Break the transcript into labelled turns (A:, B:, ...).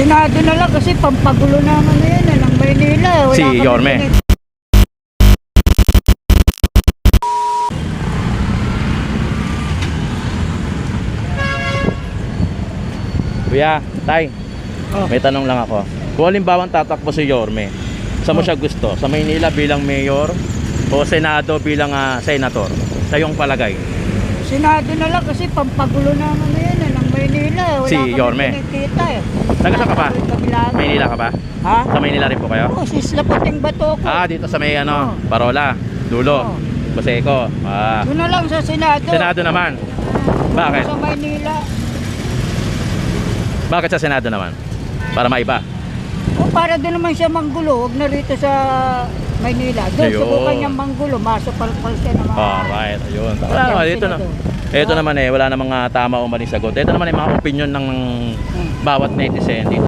A: Senado na lang kasi pampagulo naman na yan eh, ng Maynila. Wala
B: Si Yorme. Kuya, tay,
A: Oh.
B: may tanong lang ako. Kung halimbawa tatakbo si Yorme, saan mo
A: Oh.
B: siya gusto? Sa Maynila bilang mayor o Senado bilang ah, senator? Sa iyong palagay?
A: Senado na lang kasi pampagulo naman na yan eh, Maynila. Wala
B: Si
A: kami
B: Yorme.
A: pinagkita eh.
B: Taga saan ka ba?
A: Kabilaan.
B: Maynila ka ba?
A: Ha?
B: Sa Maynila rin po kayo?
A: Oh, si Isla Puting Bato ko.
B: Ah, dito sa may ano,
A: Oh.
B: Parola, Dulo. Baseco. Ah,
A: Doon na lang sa Senado.
B: Senado naman. Bakit?
A: Sa Maynila.
B: Bakit sa Senado naman? Para maiba.
A: O para doon naman siya manggulo, huwag na rito sa Maynila. Doon,
B: Ayun.
A: subukan niyang manggulo, masupalpal siya naman.
B: Alright, ayun. Wala naman, dito na. Ito naman eh, wala namang ah, tama o maling sagot. Ito naman ay mga opinion ng
A: Hmm.
B: bawat netizen dito.